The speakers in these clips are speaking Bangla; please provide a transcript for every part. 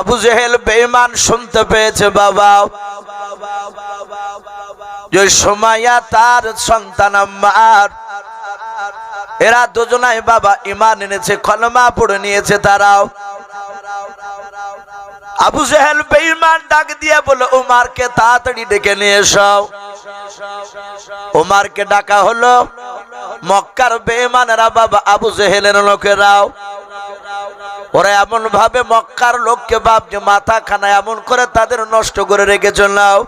আবু জেহেল বেঈমান শুনতে পেয়েছে, বাবা। যে সময়া তার সন্তান আম্মার, এরা দুজনাই বাবা ইমান এনেছে কলমা পড়ে নিয়েছে তারাও। আবু জেহেল বেঈমান ডাক দিয়ে বলে, উমারকে তাড়াতাড়ি ডেকে নিয়ে এসো। উমারকে ডাকা হলো, মক্কার বেঈমানেরা বাবা আবু জেহেলের লোকেরাও। ওরা এমন ভাবে মক্কার লোককে বাপ যে মাথা খানা এমন করে তাদের নষ্ট করে রেখেছিল নাও।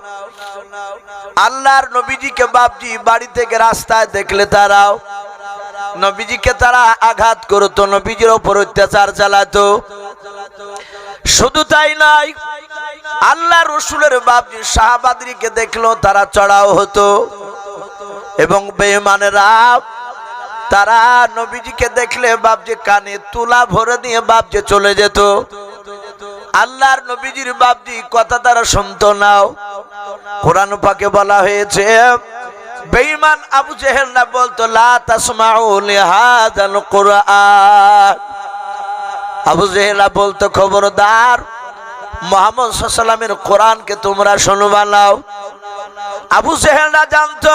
আল্লাহর নবীজিকে বাপজি বাড়ি থেকে রাস্তায় দেখলে তারাও। নবীজিকে তারা আঘাত করতো, নবীজির ওপর অত্যাচার চালাতো। শুধু তাই নয় আল্লাহ রসুলের বাপজি শাহবাদরিকে দেখল তারা চড়াও হতো। এবং বেমানেরা তারা নবীজিকে দেখলে বাপজি কানে তুলা ভরে দিয়ে বাপজি চলে যেত। আল্লাহর নবীজির বাপজি কথা তারা শুনতো নাও কোরআন পাকে বলা হয়েছে, বেঈমান আবু জেহেল না বলতো, লা তাসমাউ লিহাদাল আবু জেহেলা বলতো, খবরদার, মোহাম্মদ সাল্লামের কোরআনকে তোমরা শুনবা নাও আবু জেহেলরা জানতো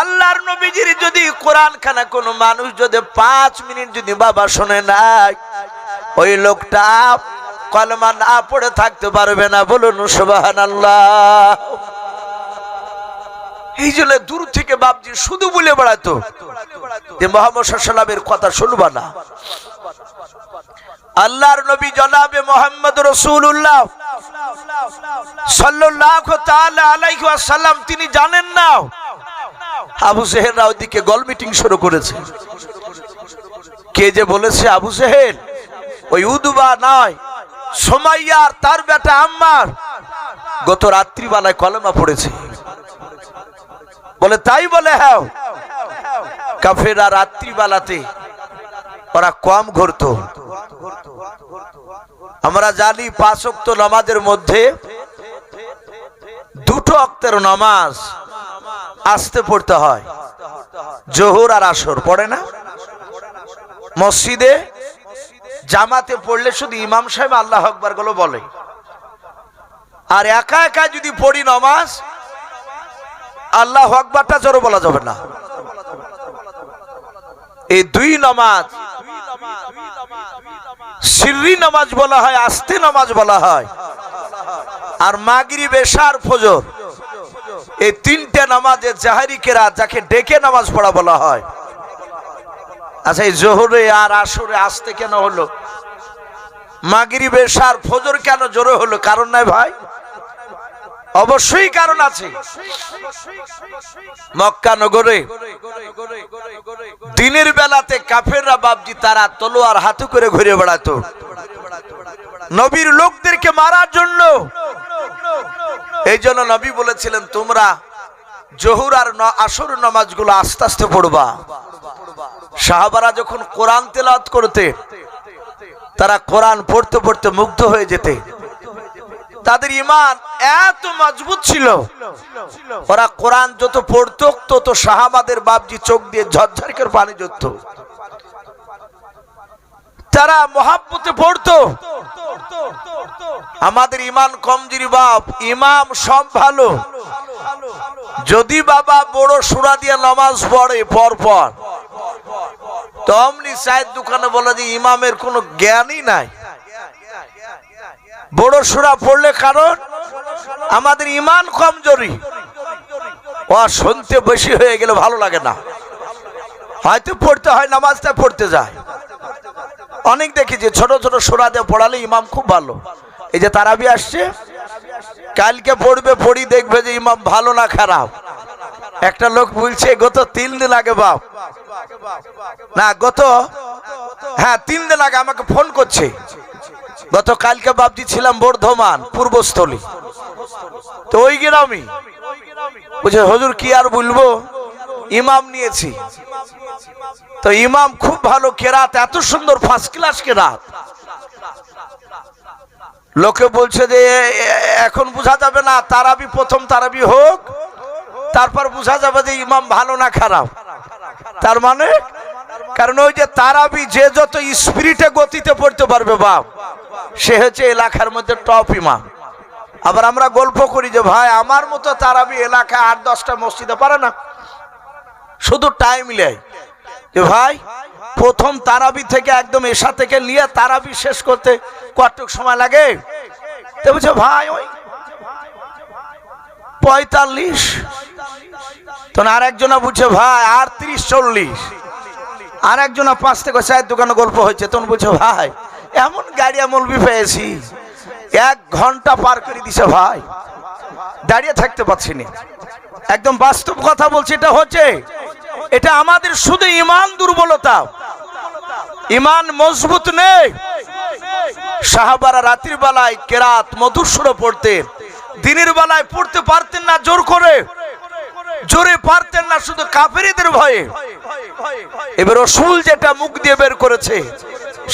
আল্লাহর নবীজির যদি কোরআন খানা কোনো মানুষ যদি পাঁচ মিনিট যদি বাবা শোনে নাই, ওই লোকটা কলমা না পড়ে থাকতে পারবে না, বলুন সুবাহান আল্লাহ এই জন্য দূর থেকে বাপজি শুধু বলে বেড়াতো যে কথা শুনবা না। আল্লাহর নবী জনাবে মোহাম্মদ রসুল্লাহ তিনি জানেন না আবু সেহেলরা ওইদিকে গল মিটিং শুরু করেছে। কে যে বলেছে আবু সেহেল? ওই উদুবা নয় সোমাইয়ার তার বেটা আম্মার। গত রাত্রিবেলায় কলমা পড়েছে। বলে, তাই বলে হ্যাঁ কাফেরা রাত্রিবেলাতে ওরা কম ঘুরতো। আমরা জানি পাঁচ অক্ত নামাজের মধ্যে দুটো অক্তের নামাজ আসতে পড়তে হয়। জোহর আর আসর, পড়ে না? মসজিদে জামাতে পড়লে শুধু ইমাম সাহেব আল্লাহ আকবারগুলো বলে। আর একা একা যদি পড়ি নামাজ, আল্লাহ আকবারটা জোরে বলা যাবে না। এই দুই নামাজ, সিররি নামাজ বলা হয়, আস্তে নামাজ বলা হয়। আর মাগরি বেশার ফজর। এই তিনটে নামাজে জাহারি কেরা যাকে ডেকে নামাজ পড়া বলা হয়। আচ্ছা এই জোহরে আর আসরে আসতে কেন হলো? মাগরি বেশার ফজর কেন জোরে হলো? কারণ নাই ভাই? অবশ্যই কারণ আছে। মক্কা নগরে দিনের বেলাতে কাফেররা বাবজি তারা তলোয়ার হাতে করে ঘুরে বেড়াতো। নবীর লোকদেরকে মারার জন্য। এই জন্য নবী বলেছিলেন, তোমরা জহুর আর আসর নামাজগুলো আস্তে আস্তে পড়বা। সাহাবারা যখন কোরআন তেলাওয়াত করতে, তারা কোরআন পড়তে পড়তে মুগ্ধ হয়ে যেতে। তাদের ইমান এত মজবুত ছিল। ওরা কোরআন যত পড়তো, তত সাহাবাদের বাপজি চোখ দিয়ে ঝরঝর করে পানি যত তারা মহাব্বতে পড়তো, আমাদের ইমান কমজোরি বাপ, ইমাম সব ভালো। যদি বাবা বড় সুরা দিয়ে নামাজ পড়ে পর পর তো অমনি চায়ের দোকানে বলে যে ইমামের কোনো জ্ঞানই নাই। বড় সুরা পড়লে কারণ আমাদের ইমান কমজোরি। ও, শুনতে বেশি হয়ে গেলে ভালো লাগে না। হয়তো পড়তে হয়, নামাজটা পড়তে যায়। অনেক দেখেছি, ছোট ছোট সুরা দিয়ে পড়ালে ইমাম খুব ভালো। এই যে তারাবি আসছে, কালকে পড়বে, পড়ি দেখবে যে ইমাম ভালো না খারাপ। একটা লোক বলছে, গত তিন দিন আগে বাপ। না, গত হ্যাঁ তিন দিন আগে আমাকে ফোন করছে। গত কালকে বাপজি ছিলাম বর্ধমান, পূর্বস্থলী। তো ওই গ্রামই। বুঝে হজুর, কি আর বলব? ইমাম নিয়েছি। তো ইমাম খুব ভালো কেরাত, এত সুন্দর ফার্স্ট ক্লাস কেরাত। লোকে বলছে যে এখন বোঝা যাবে না, তারাবি প্রথম, তারাবি হোক। তারপর বোঝা যাবে যে ইমাম ভালো না খারাপ। তার মানে? কারণ ওই যে তারাবি, যে যত স্পিরিটে গতিতে পড়তে পারবে বাপ, সে হচ্ছে এলাকার মধ্যে টপ ইমাম। আবার আমরা গল্প করি যে, ভাই, আমার মতো তারাবি এলাকা আট দশটা মসজিদে পারে না? শুধু টাইম নেই যে ভাই, প্রথম তারাবি থেকে একদম এসা থেকে নিয়ে তারাবি শেষ করতে কতটুক সময় লাগে? তো বলছে, ভাই, ওই পঁয়তাল্লিশ। তখন আর একজনা বুঝছে ভাই, আর তিরিশ চল্লিশ। আর একজনা পাঁচ থেকে চায়ের দোকানে গল্প হয়েছে। তখন বুঝছে ভাই, এমন গাড়ি মলবি পেয়েছি, এক ঘণ্টা পার করে দিছে ভাই। দাঁড়িয়ে থাকতে পারছি না। একদম বাস্তব কথা বলছি, এটা হচ্ছে, এটা আমাদের শুধু ইমান দুর্বলতা। ইমান মজবুত নেই। সাহাবারা রাত্রির বেলায় কেরাত মধুসূর পড়তে, দিনের বেলায় পড়তে পারতেন না জোর করে। জোরে পারতেন না শুধু কাফেরিদের ভয়ে। এবার রসুল যেটা মুখ দিয়ে বের করেছে,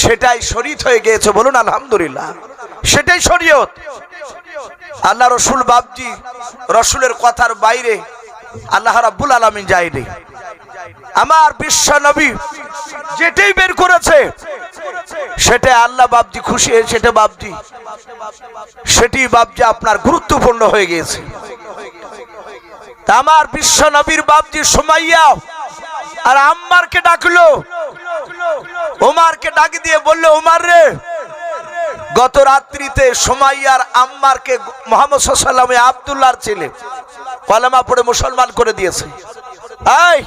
সেটাই শরীয়ত হয়ে গিয়েছে, বলুন আলহামদুলিল্লাহ। সেটাই শরীয়ত। আল্লাহ রসুল বাবজি রসুলের কথার বাইরে আল্লাহ রাব্বুল আলামিন যায়নি। আমার বিশ্ব নবী যেটাই বের করেছে, সেটা আল্লাহ বাবজি খুশি, সেটা বাবজি সেটি বাবজি আপনার গুরুত্বপূর্ণ হয়ে গিয়েছে। আমার বিশ্ব নবীর বাবজি সুমাইয়া, আর আম্মারকে ডাকলো ওমারকে ডাক দিয়ে বলল ওমার রে গত রাত্রিতে সোমাইয়ার আম্মারকে মোহাম্মদ সাল্লামে আবদুল্লাহর ছেলে কলেমা পড়ে মুসলমান করে দিয়েছে। এই,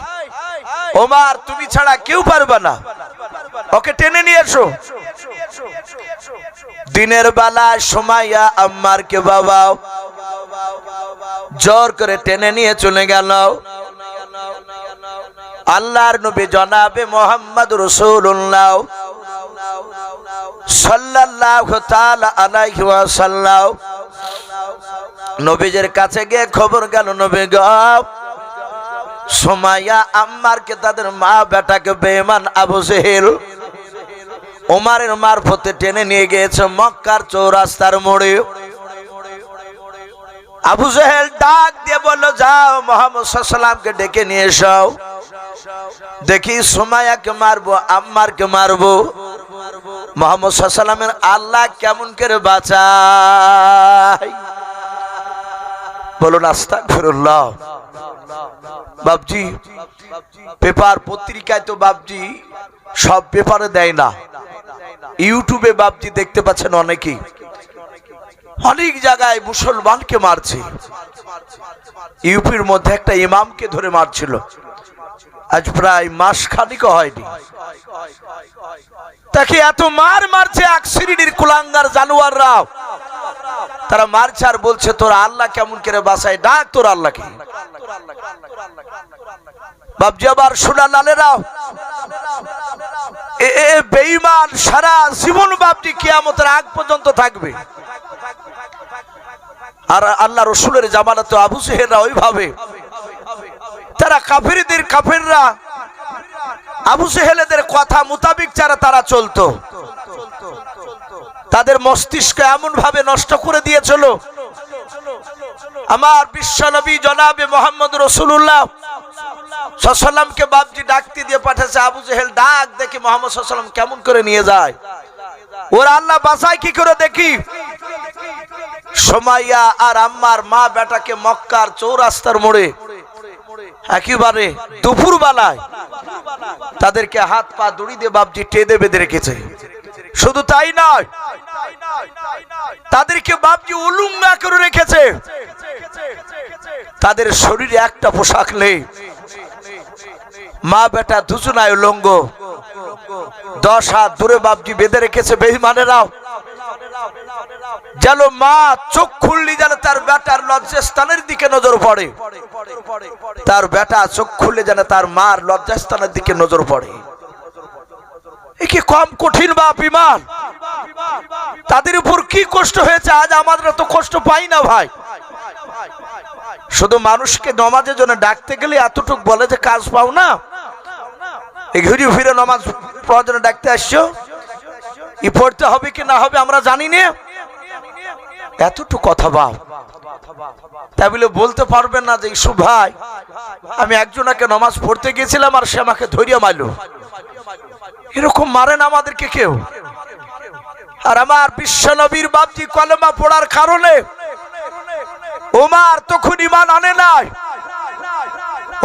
ওমার, তুমি ছাড়া কেউ পারবে না। ওকে টেনে নিয়ে এসো। দিনের বেলা সোমাইয়া আম্মারকে বাবা জোর করে টেনে নিয়ে চলে গেল। আল্লাহর নবী জনাবে মোহাম্মদ রসুল্লাহ সাল্লাল্লাহু তাআলা আলাইহি ওয়াসাল্লাম নবীজের কাছে গিয়ে খবর গেল, নবী গো, সোমাইয়া আম্মারকে তাদের মা বেটাকে বেঈমান আবু জেহেল ওমারের মারফতে টেনে নিয়ে গিয়েছে মক্কার চৌরাস্তার মোড়ে। আবু জেহেল ডাক দিয়ে বলল, যাও, মোহাম্মদ সাল্লামকে ডেকে নিয়ে এসো। দেখি সোমায়াকে মারবো, আম্মারকে মারবো। মোহাম্মদ সাল্লামের আল্লাহ কেমন করে বাঁচায়? বলুন আস্তাক ফিরুল্লাহ বাবজি পেপার পত্রিকায় তো বাবজি সব পেপারে দেয় না। ইউটিউবে বাবজি দেখতে পাচ্ছেন অনেকেই। অনেক জায়গায় মুসলমানকে মারছে। ইউপির মধ্যে একটা ইমামকে ধরে মারছিল। আজ প্রায় মাস খানিক হয়নি। তাকে এত মার মারছে এক শ্রেণির কুলাঙ্গার জানুয়াররা। তারা মারছে আর বলছে, তোর আল্লাহ কেমন করে বাসায় ডাক তোর আল্লাহকে। এ বেঈমান, সারা জীবন আগ পর্যন্ত থাকবে। আর আল্লাহ রসুলের ওইভাবে। তারা কাফেরদের কাফেররা আবু সেহেলেদের কথা মোতাবিক যারা, তারা চলতো। তাদের মস্তিষ্ক এমন ভাবে নষ্ট করে দিয়েছিল। আমার বিশ্বনবী জনাবে মোহাম্মদ রসুল্লাহ সাল্লামকে বাপজি ডাকতে দিয়ে পাঠাচ্ছে আবু জেহেল, ডাক দেখি মোহাম্মদ সাল্লাম কেমন করে নিয়ে যায়। ওর আল্লাহ বাসায় কি করে দেখি? সোমাইয়া আর আম্মার মা বেটাকে মক্কার চৌরাস্তার মোড়ে একেবারে দুপুর বেলায় তাদেরকে হাত পা দড়ি দিয়ে বাপজি টেদে বেঁধে রেখেছে। শুধু তাই নয়, তাদেরকে বাপজি উলুঙ্গা করে রেখেছে। তাদের শরীরে একটা পোশাক নেই। মা বেটা দুজনায় লঙ্গ দশ হাত দূরে বাপজি বেঁধে রেখেছে বেহিমানেরাও যেন মা চোখ খুললি যেন তার বেটার লজ্জাস্থানের দিকে নজর পড়ে। তার বেটা চোখ খুললে যেন তার মার লজ্জাস্থানের দিকে নজর পড়ে। কি কম কঠিন বা বিমান তাদের উপর কি কষ্ট হয়েছে? আজ আমাদের তো কষ্ট পাই না ভাই। শুধু মানুষকে নমাজের জন্য ডাকতে গেলে এতটুক বলে যে কাজ পাও না। ঘুরি ফিরে নমাজ পড়ার জন্য ডাকতে আসছো? ই পড়তে হবে কি না হবে আমরা জানি না। এতটুকু কথা বাপ তাই বলে বলতে পারবেন না যে, ইসু ভাই, আমি একজনকে নমাজ পড়তে গেছিলাম আর সে আমাকে ধরিয়া মারলো। এরকম মারেন আমাদেরকে কেউ। আর আমার বিশ্ব নবীর বাপজি কলেমা পড়ার কারণে ওমার তখন ইমান আনে নাই।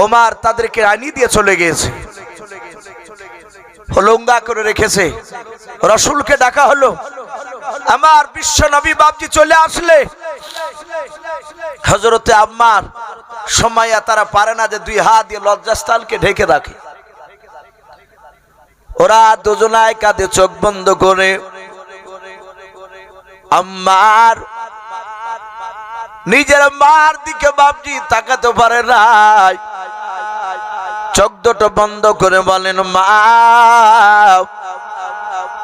ওমার তাদেরকে আনি দিয়ে চলে গিয়েছে। হলঙ্গা করে রেখেছে। রসুলকে ডাকা হলো। আমার বিশ্ব নবী বাপজি চলে আসলে। হজরতে আম্মার সময়া তারা পারে না যে দুই হাত দিয়ে লজ্জাস্থানকে ঢেকে রাখে। ওরা দুজনায় কাঁধে চোখ বন্ধ করে। আম্মার নিজের মার দিকে বাপজি তাকাতে পারে নাই। চোখ দুটো বন্ধ করে বলেন, মা,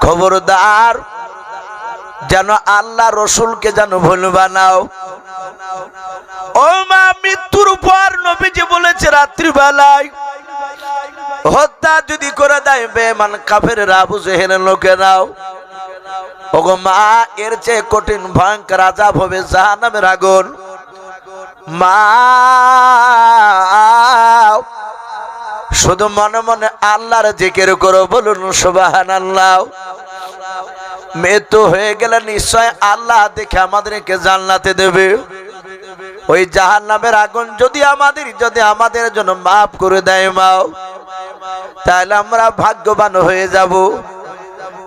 খবরদার যেন আল্লাহ রসুলকে যেন ভুল বানাও ও মা, মৃত্যুর পর নবীজি বলেছে রাত্রিবেলায়, হত্যা যদি করে দেয় বেমান কাফের আবু জেহের লোকেরাও ওগো মা, এর চেয়ে কঠিন, ভয়ঙ্কর আজাব হবে জাহান্নামের আগুন। মা, শুধু মনে মনে আল্লাহর জিকির করো, বলুন সুবাহান আল্লাহ মৃত্যু হয়ে গেলে নিশ্চয় আল্লাহ দেখে আমাদেরকে জান্নাতে দেবে। ওই জাহান নামের আগুন যদি আমাদের যদি আমাদের জন্য মাফ করে দেয় মাও, তাহলে আমরা ভাগ্যবান হয়ে যাব।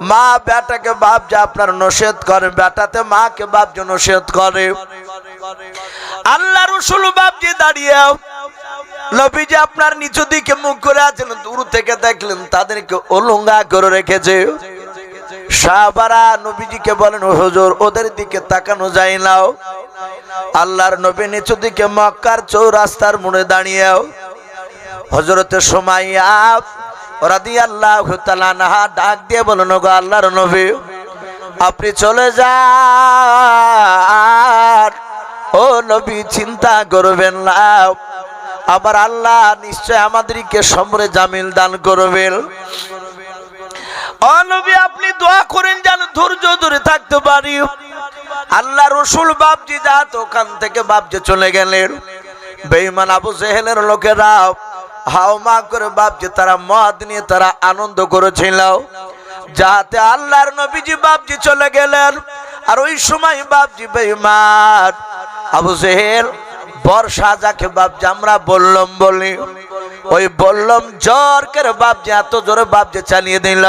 মা বেটাকে বাপ যে আপনার নসেদ করে, বেটাতে মাকে বাপ যে নসেদ করে। আল্লাহ রসুল বাপ যে দাঁড়িয়ে নবীজি আপনার নিচু দিকে মুখ করে আছেন, দূর থেকে দেখলেন তাদেরকে অলঙ্গা করে রেখেছে। সাহাবারা নবীজিকে বলেন, হুজুর, ওদের দিকে তাকানো যায় নাও আল্লাহর নবী নিচু দিকে মক্কার চৌ চৌরাস্তার মোড়ে দাঁড়িয়েও হজরতে সোমাইয়া রাদি আল্লাহ নাহা ডাক দিয়ে বলেন গো আল্লাহর নবী, আপনি চলে যান। ও নবী, চিন্তা করবেন না। আবার আল্লাহ নিশ্চয় আমাদেরকে সমরে জামিল দান করবেন। অনবী আপনি দোয়া করেন যেন ধৈর্য ধরে থাকতে পারি। আল্লাহ রসুল বাপজি যাত, ওখান থেকে বাপজি চলে গেলেন। বেইমান আবু জেহেলের লোকেরা, হাও মা করে বাপজি, তারা মদ নিয়ে তারা আনন্দ করেছিল। যাতে আল্লাহর নবীজি বাপজি চলে গেলেন। আর ওই সময় বাপজি বেইমান আবু জেহেল, বর্ষা যাকে বাপজি আমরা বললাম বলি। ওই বললাম জ্বর করে যে, এত জোরে বাপ যে চালিয়ে দিল?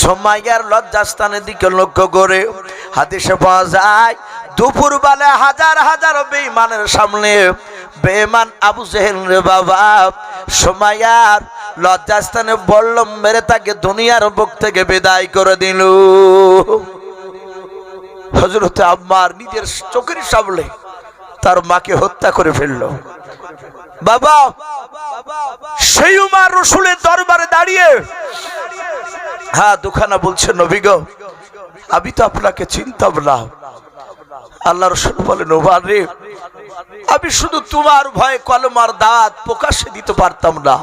সোমাইয়ার লজ্জাস্থানের দিকে লক্ষ্য করে হাদিসে পাওয়া যায় দুপুর বেলা হাজার হাজার বেইমানের সামনে বেমান আবু জেহেল রে বাবা, সোমাইয়ার লজ্জাস্থানে বললাম, মেরে তাকে দুনিয়ার বুক থেকে বিদায় করে দিল। হজরতে আম্মার নিজের চোখের সামনে তার মাকে হত্যা করে ফেলল। বাবা, সেই উমার রসুলের দরবারে দাঁড়িয়ে হ্যাঁ দুখানা বলছে, নবী গো, আমি তো আপনাকে চিনতাম না। আল্লাহ রসুল বলেন ওবার রে, আমি শুধু তোমার ভয়ে কলমার দাঁত প্রকাশে দিতে পারতাম না।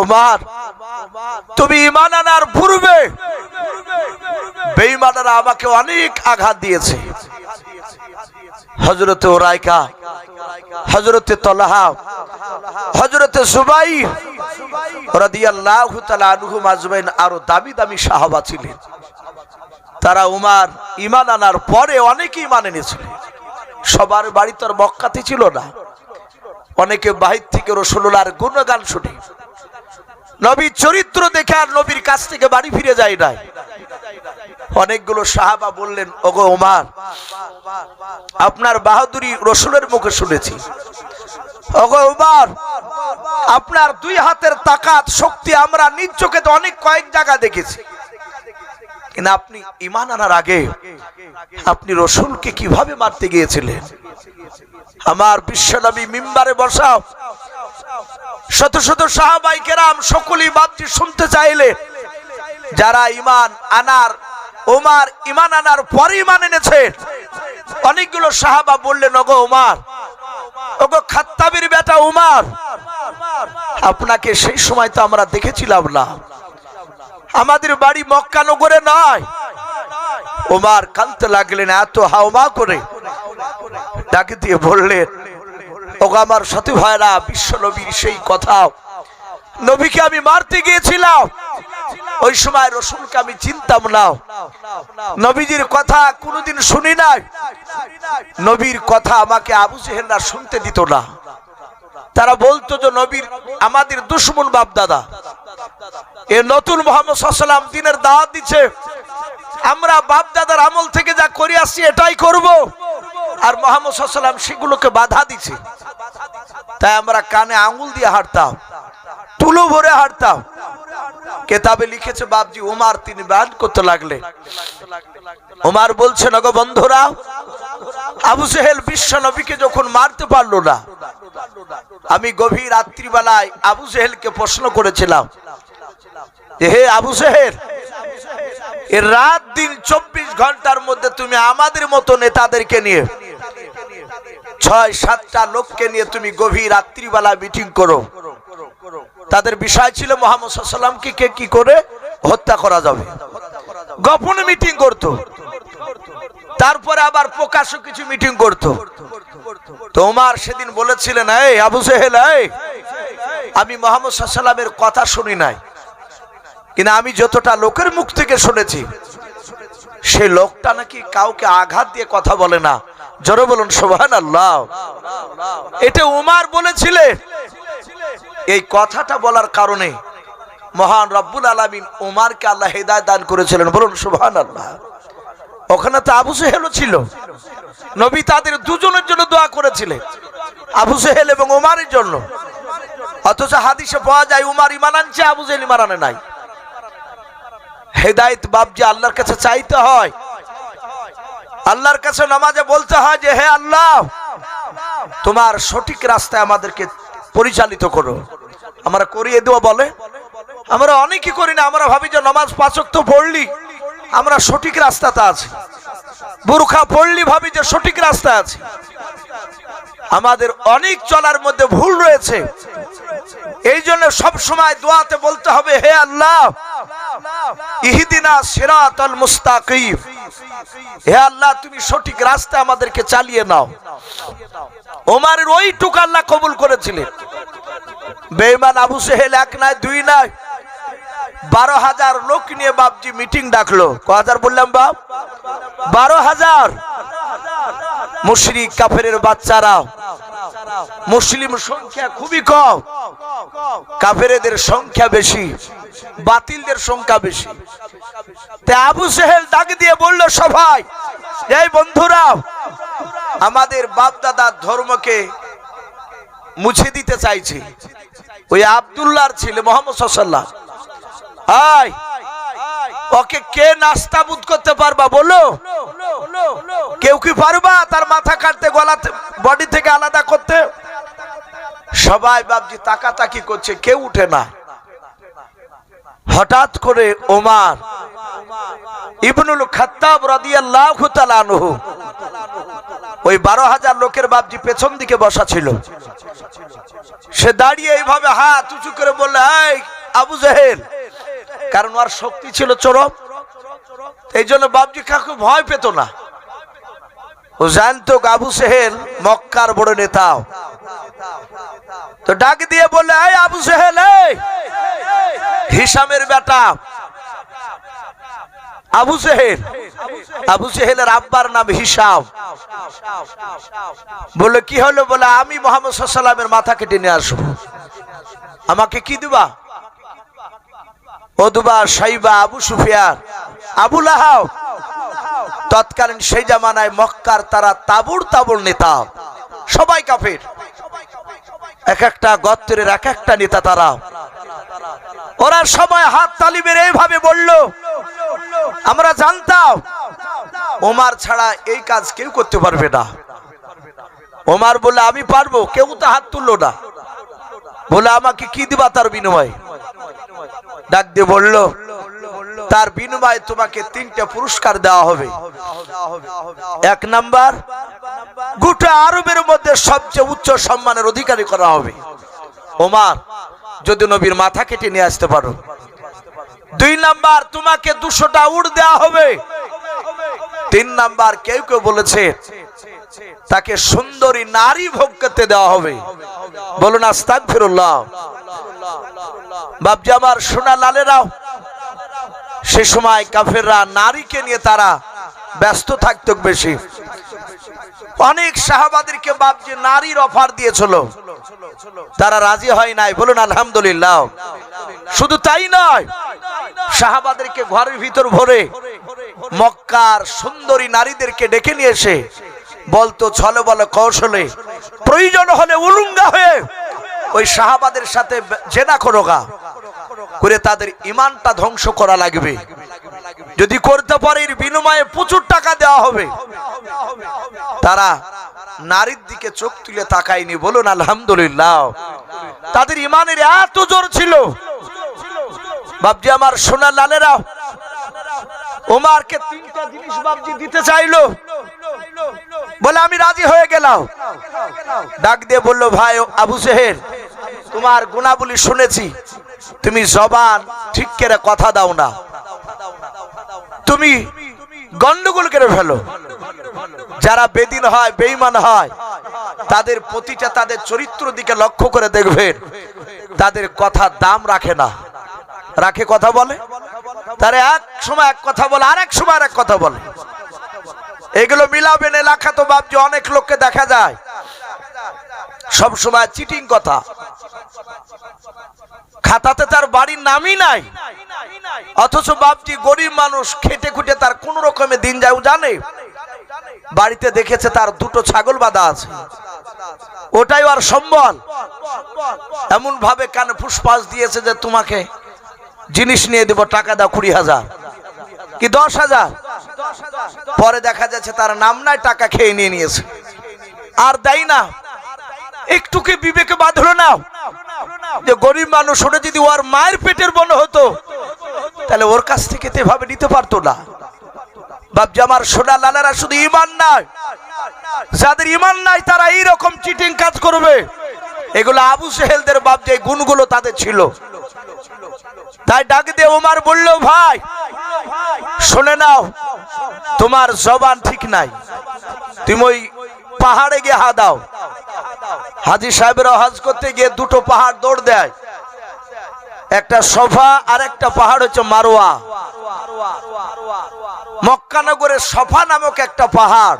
ওমার তুমি ইমান আনার পূর্বে বেইমানারা আমাকে অনেক আঘাত দিয়েছে। হজরতে ওরাইকা হজরতে তলাহা হজরতে সুবাই আরও দামি দামি সাহাবা ছিলেন। তারা উমার ইমান আনার পরে অনেকে ইমান এনেছিলেন সবার বাড়ি তোর মক্কাতে ছিল না। অনেকে বাহির থেকে রসুল্লাহর গুণগান শুনে। নবীর চরিত্র দেখে আর নবীর কাছ থেকে বাড়ি ফিরে যায় নাই। অনেকগুলো সাহাবা বললেন, ওগো ওমার, আপনার বাহাদুরি রসুলের মুখে শুনেছি। আপনার দুই হাতের তাকাত শক্তি আমরা নিজ চোখে তো অনেক কয়েক জায়গা দেখেছি। কিন্তু আপনি ইমান আনার আগে আপনি রসুলকে কীভাবে মারতে গিয়েছিলেন? আমার বিশ্বনবী মিম্বারে বসাও। শত শত সাহাবাই কেরাম সকলেই বাপটি শুনতে চাইলে, যারা ইমান আনার ওমার ইমান আনার পরে ইমান এনেছে। অনেকগুলো সাহাবা বললেন, ওগো ওমার, ওগো খাত্তাবির বেটা উমার আপনাকে সেই সময় তো আমরা দেখেছিলাম না। আমাদের বাড়ি মক্কানগরে নয়। ওমার কানতে লাগলেন, এত হাওমা করে। ডাকে দিয়ে বললেন, ওগো আমার সাথী ভাইরা বিশ্ব নবীর সেই কথা, নবীকে আমি মারতে গিয়েছিলাম। ওই সময় রসুলকে আমি চিনতাম না। নবীজির কথা কোনোদিন শুনি নাই। নবীর কথা আমাকে আবু জেহেলরা শুনতে দিত না। তারা বলতো যে, নবীর, আমাদের দুশ্মন বাপ দাদা। এ নতুন মোহাম্মদ সাল্লাম দিনের দাওয়াত দিচ্ছে। আমরা বাপ দাদার আমল থেকে যা করে আসছি, এটাই করব। আর মোহাম্মদ সাল্লাম সেগুলোকে বাধা দিচ্ছে। তাই আমরা কানে আঙুল দিয়ে হাঁটতাম। তুলো ভরে হাঁটতাম। কেতাবে লিখেছে বাপজি উমার, তিনি বান করতে লাগলে উমার বলছে নগ বন্ধুরা, আবু সেহেল বিশ্ব নবীকে যখন মারতে পারল না, আমি গভীর রাত্রিবেলায় আবু সেহেলকে প্রশ্ন করেছিলাম হে আবু সেহেল রাত দিন চব্বিশ ঘণ্টার মধ্যে তুমি আমাদের মতো নেতাদেরকে নিয়ে ছয়, সাতটা লোককে নিয়ে তুমি গভীর রাত্রিবেলা মিটিং করো। তাদের বিষয় ছিল, মোহাম্মদ সাল্লামকে কে কি করে হত্যা করা যাবে? গোপনে মিটিং করত। তারপরে আবার প্রকাশ্য কিছু মিটিং করত। তোমার সেদিন বলেছিলেন, এই আবু আমি মোহাম্মদ সাল্লামের কথা শুনি নাই। কিন্তু আমি যতটা লোকের মুখ থেকে শুনেছি, সে লোকটা নাকি কাউকে আঘাত দিয়ে কথা বলে না। জোরে বলুন সোহান আল্লাহ এটা উমার বলেছিলেন। এই কথাটা বলার কারণে মহান রব্বুল আলমিন উমারকে আল্লাহ হেদায় দান করেছিলেন। বলুন সুবহান আল্লাহ ওখানে তো আবু সেহেলও ছিল। নবী তাদের দুজনের জন্য দোয়া করেছিলেন। আবু সেহেল এবং উমারের জন্য। অথচ হাদিসে পাওয়া যায়, উমার ইমান আনছে, আবু সেহেল ইমান আনে নাই। হেদায়ত বাবজি আল্লাহর কাছে চাইতে হয়, আল্লাহর কাছে নামাজে বলতে হয় যে, হে আল্লাহ, তোমার সঠিক রাস্তায় আমাদেরকে পরিচালিত করো। আমরা করিয়ে দেওয়া বলে। আমরা অনেকে করি না, আমরা ভাবি যে নমাজ পাচক তো পড়লি, আমরা সঠিক রাস্তাতে আছি। বুরখা পড়লি, ভাবি যে সঠিক রাস্তা আছে। আমাদের অনেক চলার মধ্যে ভুল রয়েছে। এই জন্য সব সময় দোয়াতে বলতে হবে, হে আল্লাহ, ইহিদিনা সিরাতাল মুস্তাকিম। হে আল্লাহ, তুমি সঠিক রাস্তা আমাদেরকে চালিয়ে নাও। ওমারের ওই টুক আল্লাহ কবুল করেছিলেন। বেঈমান আবু সেহেল এক নাই, দুই নাই। বারো হাজার লোক নিয়ে বাপজি মিটিং ডাকলো। ক হাজার বললাম বাপ? বারো হাজার। মুশরিক কাফের বাচ্চারা, মুসলিম সংখ্যা খুবই কম। কাফেরেদের সংখ্যা বেশি, বাতিলদের সংখ্যা বেশি। আবু সেহেল ডাক দিয়ে বলল সবাই এই বন্ধুরা, আমাদের বাপ দাদার ধর্মকে মুছে দিতে চাইছে। ওই আবদুল্লাহর ছেলে মোহাম্মদ সাল্লাহ আয় ওকে কে নাস্তাবুদ করতে পারবা? বলো। কেউ কি পারবা তার মাথা কাটতে গলাতে বডি থেকে আলাদা করতে? সবাই বাবজি তাকাতাকি করছে, কেউ উঠে না। হঠাৎ করে ওমার ইবনুল খাত্তাব রাদিয়াল্লাহু তাআলা আনহু ওই বারো হাজার লোকের বাপজি পেছন দিকে বসা ছিল। সে দাঁড়িয়ে এইভাবে হাত উঁচু করে বললে আবু জাহেল কারণ ওর শক্তি ছিল চরম। এই জন্য বাবজি কাকু ভয় পেত না। ও জানতো আবু সেহেল মক্কার বড় নেতা। তো ডাক দিয়ে বললে, এই আবু সেহেল হিসামের বেটা। আবু সেহেল, আবু সেহেলের আব্বার নাম হিসাম। বলে কি হলো? বলে, আমি মোহাম্মদ সাল্লামের মাথা কেটে নিয়ে আসব। আমাকে কি দিবা? ওদুবা সাইবা, আবু সুফিয়ান, আবু লাহাও তৎকালীন সেই জামানায় মক্কার তারা তাবুর তাবুর নেতা। সবাই কাফের। এক একটা গত্রের এক একটা নেতা তারা। ওরা সবাই হাত তালি মেরে এইভাবে বলল, আমরা জানতাম, ওমার ছাড়া এই কাজ কেউ করতে পারবে না। ওমার বলে আমি পারব। কেউ তো হাত তুললো না। বলে আমাকে কি দিবা তার বিনিময়? ডাক দিয়ে বলল, তার বিনিময়ে তোমাকে তিনটা পুরস্কার দেওয়া হবে। এক নাম্বার, গোটা আরবের মধ্যে সবচেয়ে উচ্চ সম্মানের অধিকারী করা হবে। ওমার, যদি নবীর মাথা কেটে নিয়ে আসতে পারো। দুই নাম্বার, তোমাকে দুশোটা উড় দেওয়া হবে। তিন নাম্বার, কেউ কেউ বলেছে, তাকে সুন্দরী নারী ভোগ করতে দেওয়া হবে। বলুন আস্তাক ফিরুল্লাহ বাবজি আমার সোনা লালেরাও, সে সময় কাফেররা নারীকে নিয়ে তারা ব্যস্ত থাকতো বেশি। অনেক সাহাবাদেরকে বাপজি নারীর অফার দিয়েছিল। তারা রাজি হয় নাই, বলুন আলহামদুলিল্লাহ। শুধু তাই নয়, সাহাবাদেরকে ঘরের ভিতর ভরে মক্কার সুন্দরী নারীদেরকে ডেকে নিয়ে এসে বলতো ছলে বলে কৌশলে, প্রয়োজন হলে উলুঙ্গা হয়ে ওই সাহাবাদের সাথে জেনা করোগা করে তাদের ইমানটা ধ্বংস করা লাগবে। যদি করতে পারে বিনিময়ে প্রচুর টাকা দেওয়া হবে, তারা নারীর দিকে চোখ তুলে তাকায়নি, বলুন আলহামদুলিল্লাহ। তাদের ইমানের এত জোর ছিল। বাবজি আমার সোনার লালেরা, ওমারকে তিনটা জিনিস বাবজি দিতে চাইলো। বলে, আমি রাজি হয়ে গেলাম। ডাক দিয়ে বলল, ভাই, আবু সেহের তোমার গুণাবলী শুনেছি। তুমি জবান ঠিক করে কথা দাও না। তুমি গন্ডগোল করে ফেলো। যারা বেদিন হয়, বেঈমান হয়, তাদের প্রতিটা তাদের চরিত্র দিকে লক্ষ্য করে দেখবেন তাদের কথা দাম রাখে না। রাখে কথা বলে। তারা এক সময় এক কথা বলে আর এক সময় আর এক কথা বলে। এগুলো মিলাবেন এলাকা তো বাপজি, অনেক লোককে দেখা যায়। সব সময় চিটিং কথা। খাতাতে তার বাড়ির নামই নাই। অথচ বাপজি গরিব মানুষ, খেটে খুটে তার কোন রকমের দিন যায় জানে। বাড়িতে দেখেছে তার দুটো ছাগল বাঁধা আছে। ওটাই আর সম্বল। এমন ভাবে কানে ফুসফাস দিয়েছে যে তোমাকে জিনিস নিয়ে দেব, টাকা দাও কুড়ি হাজার। কি দশ হাজার? পরে দেখা যাচ্ছে তার নাম নাই, টাকা খেয়ে নিয়ে নিয়েছে। আর দেয় না। একটু কি বিবেকে বাঁধলো না। যে গরিব মানুষ, ওটা যদি ওর মায়ের পেটের বন হতো, তাহলে ওর কাছ থেকে তো এভাবে নিতে পারতো না। বাপজি, আমার সোনা লালারা শুধু ইমান নাই। যাদের ইমান নাই, তারা এইরকম চিটিং কাজ করবে। এগুলো আবু সেহেলদের বাপ যে গুণগুলো তাদের ছিল। তাই ডাক দিয়ে ওমার বলল, ভাই, শুনে নাও, তোমার জবান ঠিক নাই। তুমি ওই পাহাড়ে গিয়ে হা দাও। হাজি সাহেবেরা হজ করতে গিয়ে দুটো পাহাড় দৌড় দেয়। একটা সফা আর একটা পাহাড় হচ্ছে মারোয়া। মক্কানগরের সফা নামক একটা পাহাড়।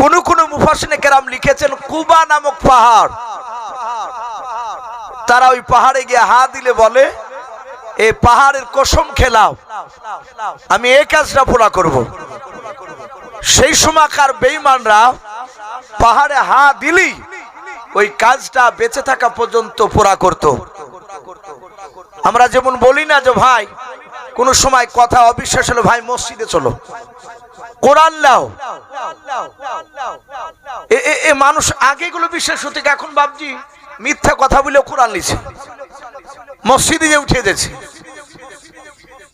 কোন কোন মুফাসিনে কেরাম লিখেছেন কুবা নামক পাহাড়। তারা ওই পাহাড়ে গিয়ে হা দিলে বলে এই পাহাড়ের কসম খেলাও। আমি এই কাজটা পুরা করব। সেই সময়কার বেইমানরা পাহাড়ে হা দিলি, ওই কাজটা বেঁচে থাকা পর্যন্ত পুরা করত। আমরা যেমন বলি না যে, ভাই, কোন সময় কথা অবিশ্বাস হলো ভাই মসজিদে চলো। কোরআন লাও। এ- মানুষ আগে গুলো বিশ্বাস হতে, এখন বাবজি মিথ্যা কথা বলে কোরআন লিছে মসজিদে যে উঠে গেছে